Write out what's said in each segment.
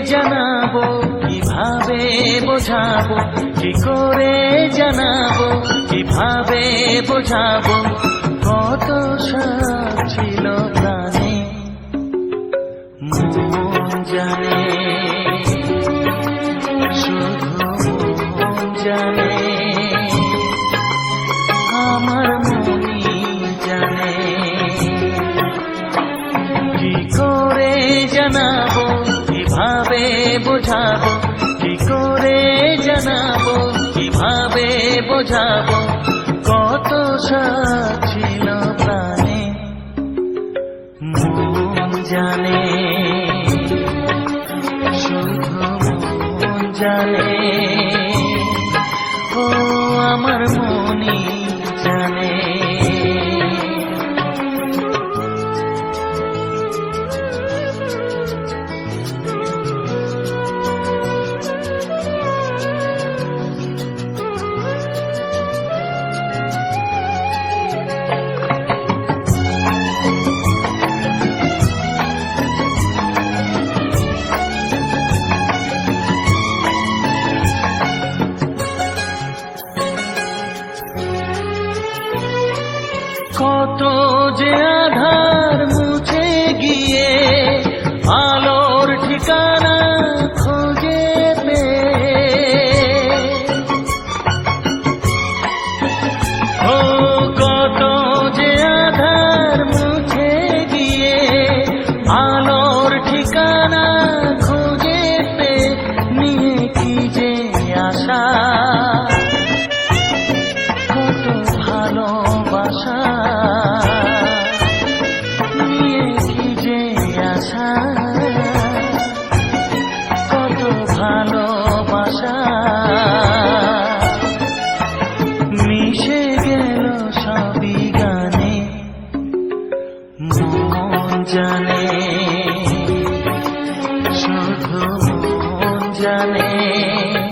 জানাব কীভাবে বোঝাবো কি করে জানাব কীভাবে বোঝাবো কত সাপ ছিল প্রাণে। মন জানে বোঝাবো? কি করে জানাব? কীভাবে বোঝাবো? কত ছিল প্রাণে মন জানে। শুধু মন জানে। ও আমার মনি কত যে আধার মুছে গিয়ে আলোর ঠিকানা খোঁজে পেয়ে ও কত যে আধার মুছে গিয়ে আলোর ঠিকানা খুঁজে পে। নিয়ে কি যে আশা জানে শুধু মন জানে।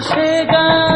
chega.